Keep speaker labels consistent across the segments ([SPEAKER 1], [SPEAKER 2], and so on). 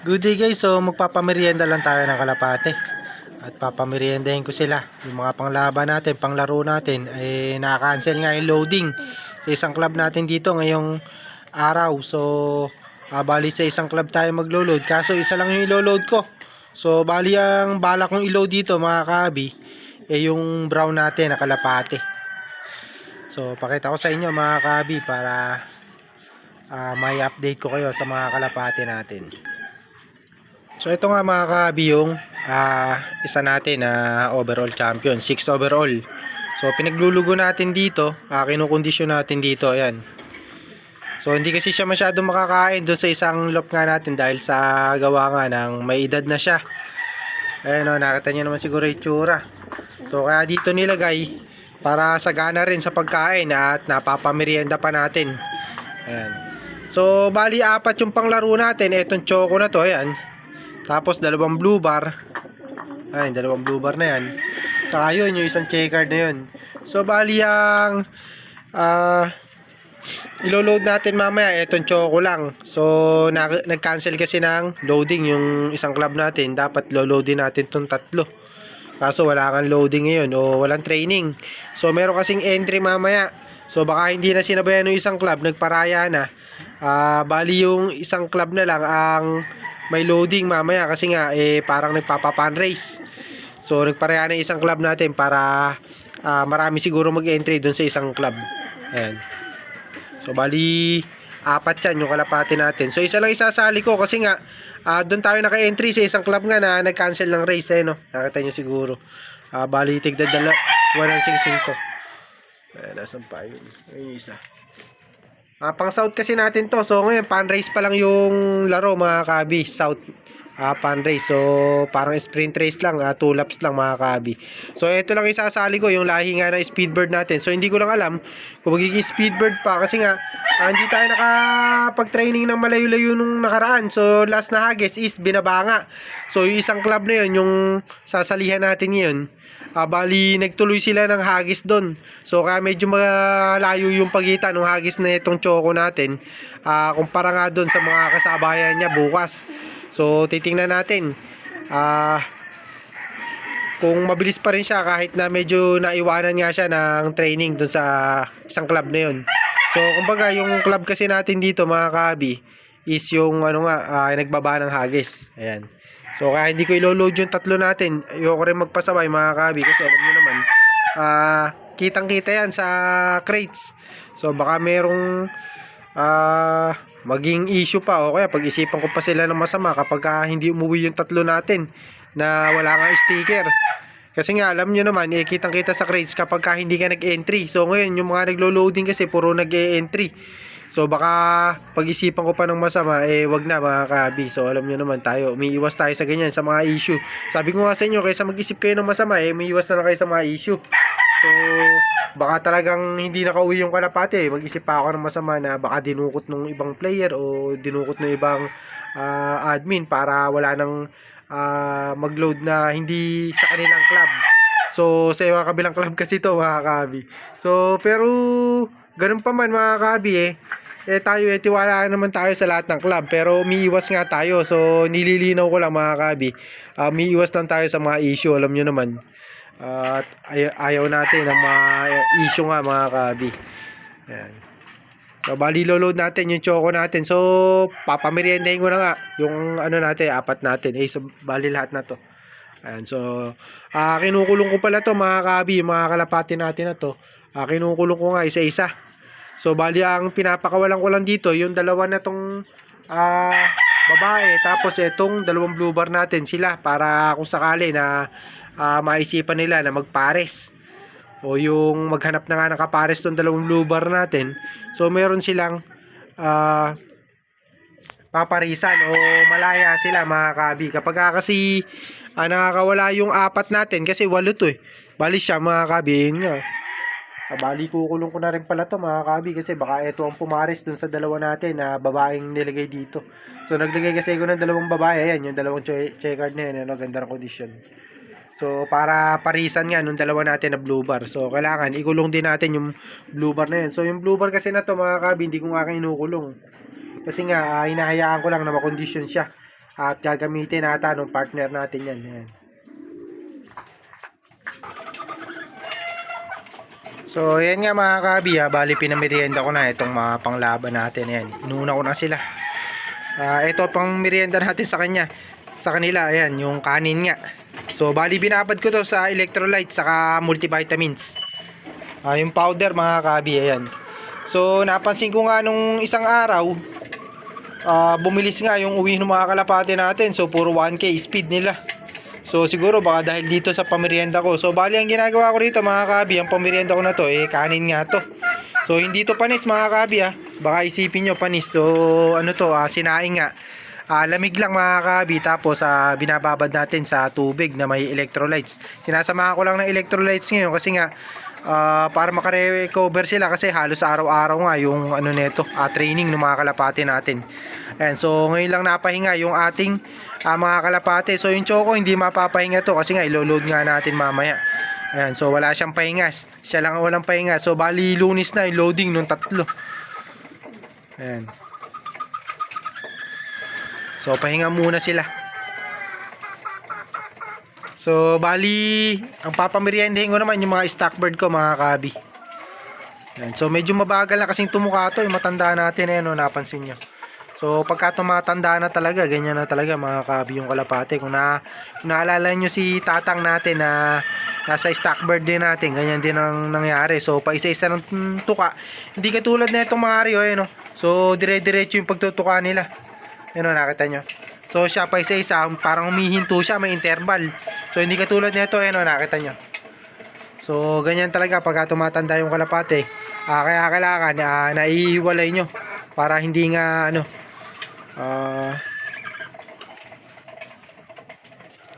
[SPEAKER 1] Good day guys, so magpapamerienda lang tayo ng kalapate. At papameriendahin ko sila. Yung mga panglaban natin, panglaro natin, ay naka-cancel nga yung loading sa isang club natin dito ngayong araw. So, ah, bali sa isang club tayo maglo-load. Kaso isa lang yung ilo-load ko. So, bali ang bala kong i-load dito mga kabi, eh yung brown natin na kalapate. So, pakita ko sa inyo mga kabi para ah, may update ko kayo sa mga kalapate natin. So ito nga mga kabi yung ah, isa natin na overall champion, 6 overall. So pinaglulugo natin dito, uh, kinukondisyon natin dito, ayan. So hindi kasi siya masyado makakain doon sa isang lop nga natin dahil sa gawa nga ng may edad na siya. Ayan o, nakita niyo naman siguro yung tsura. So kaya dito nilagay para sagana rin sa pagkain at napapamerienda pa natin. Ayan. So bali apat yung panglaro natin, etong choco na to, ayan. Tapos dalawang blue bar. Ayun, dalawang blue bar na yan. Saka yun, yung isang checkered na yun. So, bali ang ah ilo-load natin mamaya, etong choco lang. So, na, nag-cancel kasi ng loading yung isang club natin. Dapat lo-loadin natin tong tatlo. Kaso wala kang loading ngayon o walang training. So, meron kasing entry mamaya. So, baka hindi na sinabayan ng isang club, nagparaya na. Ah, bali yung isang club na lang ang may loading mamaya kasi nga eh parang nagpapapan race. So nagpareha ng isang club natin para ah, marami siguro mag-entry doon sa isang club. Ayan. So bali apat yan yung kalapati natin. So isa lang isasali ko kasi nga ah, doon tayo naka-entry sa isang club nga na nag-cancel ng race eh no. Nakita niyo siguro. Ah, bali tigda dala 165 to. Ayan, nasan pa yun? Ayun isa. Ah, pang South kasi natin to. So ngayon, pan race pa lang yung laro mga kabi. South ah, pan race. So parang sprint race lang. Ah, two laps lang mga kabi. So ito lang isasali ko yung lahi nga ng speedbird natin. So hindi ko lang alam kung magiging speedbird pa. Kasi nga, ah, hindi tayo nakapag-training ng malayo-layo nung nakaraan. So last na hagis is binabanga. So yung isang club na yun, yung sasalihan natin ngayon. Ah, bali, nagtuloy sila ng hagis doon. So, kaya medyo malayo yung pagitan ng hagis na itong choco natin. Ah, kumpara nga doon sa mga kasabayan niya bukas. So, titingnan natin. Ah, kung mabilis pa rin siya kahit na medyo naiwanan nga siya ng training doon sa isang club na yun. So, kumbaga, yung club kasi natin dito, mga kabi, is yung ano nga, ah, nagbaba ng hagis. Ayan. So, kaya hindi ko ilo-load yung tatlo natin. Ayoko rin magpasabay, mga kabi, kasi alam nyo naman, ah, kitang-kita yan sa crates. So, baka merong ah, maging issue pa o kaya pag-isipan ko pa sila ng masama kapag ah, hindi umuwi yung tatlo natin na wala nga sticker. Kasi nga, alam nyo naman, eh, kitang-kita sa crates kapag ka hindi ka nag-entry. So, ngayon, yung mga naglo-loading kasi, puro nag-e-entry. So, baka pag-isipan ko pa ng masama, eh, wag na mga kabi. So, alam nyo naman tayo, umiiwas tayo sa ganyan, sa mga issue. Sabi ko nga sa inyo, kaysa mag-isip kayo ng masama, eh, umiiwas na lang kayo sa mga issue. So, baka talagang hindi nakauwi yung kalapate. Mag-isip pa ako ng masama na baka dinukot ng ibang player o dinukot ng ibang ah, admin para wala nang ah, mag-load na hindi sa kanilang club. So, sa iba kabilang club kasi to mga kabi. So, pero ganun pa man mga kabi eh. Eh tayo eh, tiwala naman tayo sa lahat ng club. Pero umiiwas nga tayo. So, nililinaw ko lang mga kabi. Uh, umiiwas lang tayo sa mga issue. Alam nyo naman. At ay- ayaw natin ng mga issue nga mga kabi. Ayan. So, bali load natin yung choco natin. So, papameriendahin ko na nga yung ano natin, apat natin. Eh, so, bali lahat na to. Ayan, so, ah kinukulong ko pala to mga kabi, mga kalapati natin na to. Ah kinukulong ko nga isa-isa. So, bali ang pinapakawalan ko lang dito, yung dalawa na tong ah babae, tapos itong dalawang blue bar natin sila para kung sakali na ah, maisipan nila na magpares o yung maghanap na nga ng kapares tong dalawang blue bar natin. So meron silang ah paparisan o malaya sila mga kabi. Kapag ka kasi ah, nakakawala yung apat natin kasi walo to eh. Bali siya mga kabi. Yun nga. Bali kukulong ko na rin pala to mga kabi kasi baka ito ang pumares dun sa dalawa natin na babaeng nilagay dito. So naglagay kasi ko ng dalawang babae. Ayan yung dalawang che- checkered na yun. Ano, ganda ng condition. So, para parisan nga nung dalawa natin na blue bar. So, kailangan ikulong din natin yung blue bar na yun. So, yung blue bar kasi na to mga kabi, hindi ko nga kinukulong. Kasi nga, ah, hinahayaan ko lang na makondisyon siya. At gagamitin ata ng partner natin yan. Ayan. So, yan nga mga kabi ha. Bali, pinamerienda ko na itong mga panglaban natin. Ayan. Inuna ko na sila. Ah, ito pang merienda natin sa kanya. Sa kanila, ayan, yung kanin nga. So, bali, binabad ko to sa electrolytes saka multivitamins. Ah, yung powder mga kabi, ayan. So, napansin ko nga nung isang araw, ah, bumilis nga yung uwi ng mga kalapate natin. So, puro 1K speed nila. So siguro baka dahil dito sa pamerienda ko. So bali ang ginagawa ko rito mga kabi, ang pamerienda ko na to eh kanin nga to. So hindi to panis mga kabi ah. Baka isipin nyo panis. So ano to ah, sinaing nga. Ah, lamig lang mga kabi tapos ah, binababad natin sa tubig na may electrolytes. Sinasamahan ko lang ng electrolytes ngayon kasi nga ah, para makarecover sila kasi halos araw-araw nga yung ano nito, ah, training ng mga kalapate natin. Ayan, so ngayon lang napahinga yung ating ah, mga kalapate. So yung choco hindi mapapahinga to kasi nga ilo-load nga natin mamaya. Ayan, so wala siyang pahinga. Siya lang ang walang pahinga. So bali lunis na yung loading nung tatlo. Ayan. So pahinga muna sila. So bali ang papameriendahin ko naman yung mga stock bird ko mga kabi. Ayan, so medyo mabagal na kasing tumuka to, yung matanda natin eh, no, napansin nyo. So pagka tumatanda na talaga, ganyan na talaga mga kabi yung kalapate. Kung, na, kung naalala nyo si tatang natin na nasa stock bird din natin, ganyan din ang nangyari. So pa isa-isa ng mm, tuka. Hindi katulad na itong mga Rio, eh, no? So dire-diretso yung pagtutuka nila. Yan o, nakita nyo. So siya pa isa-isa, parang humihinto siya, may interval. So hindi katulad nito, yan o, nakita nyo. So ganyan talaga pagka tumatanda yung kalapate. Ah, kaya kailangan ah, naiiwalay nyo para hindi nga ano ah,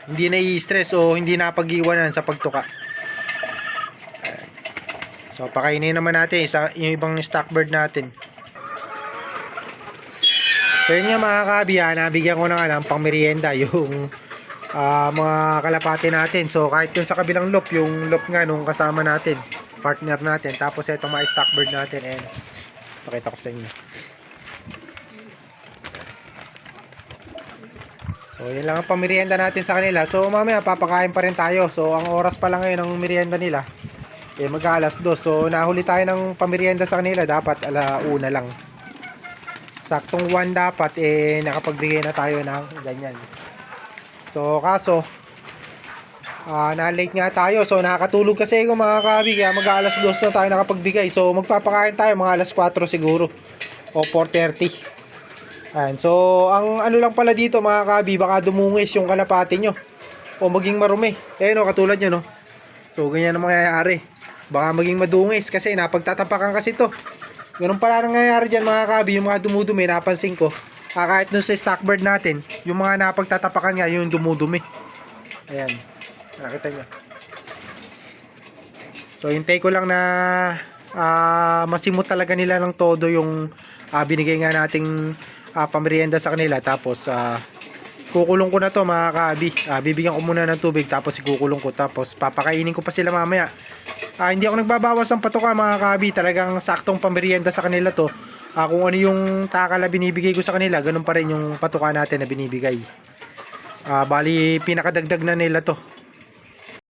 [SPEAKER 1] hindi na i-stress o hindi na pag-iwanan sa pagtuka. So pakainin naman natin isa, yung ibang stock bird natin. So yun nga mga kabi, ah, nabigyan ko na nga ng pangmerienda yung ah, mga kalapate natin. So kahit yung sa kabilang loop, yung loop nga nung kasama natin, partner natin. Tapos itong mga stock bird natin, and pakita ko sa inyo. So yun lang ang pamerienda natin sa kanila. So mamaya papakain pa rin tayo. So ang oras pa lang ngayon ng merienda nila, eh mag alas 2. So nahuli tayo ng pamerienda sa kanila, dapat ala una lang. Saktong 1 dapat, eh nakapagbigay na tayo ng ganyan. So kaso, ah na-late nga tayo. So nakakatulog kasi ako mga kabi, kaya mag alas 2 na tayo nakapagbigay. So magpapakain tayo mga alas 4 siguro. O 4.30. Ayan, so ang ano lang pala dito mga kabi, baka dumungis yung kalapate nyo. O maging marumi. Eh no, katulad nyo no. So ganyan ang mangyayari. Baka maging madungis kasi napagtatapakan kasi to. Ganun pala ang nangyayari dyan mga kabi, yung mga dumudumi, napansin ko. Ah, kahit nung sa stock bird natin, yung mga napagtatapakan nga, yung dumudumi. Ayan, nakita nyo. So hintay ko lang na ah, masimot talaga nila ng todo yung ah, binigay nga nating ah, pamerienda sa kanila tapos ah, kukulong ko na to mga kaabi Ah, bibigyan ko muna ng tubig tapos ikukulong ko tapos papakainin ko pa sila mamaya Ah, hindi ako nagbabawas ng patuka mga kaabi talagang saktong pamerienda sa kanila to. Ah, kung ano yung taka na binibigay ko sa kanila ganun pa rin yung patuka natin na binibigay. Ah, bali pinakadagdag na nila to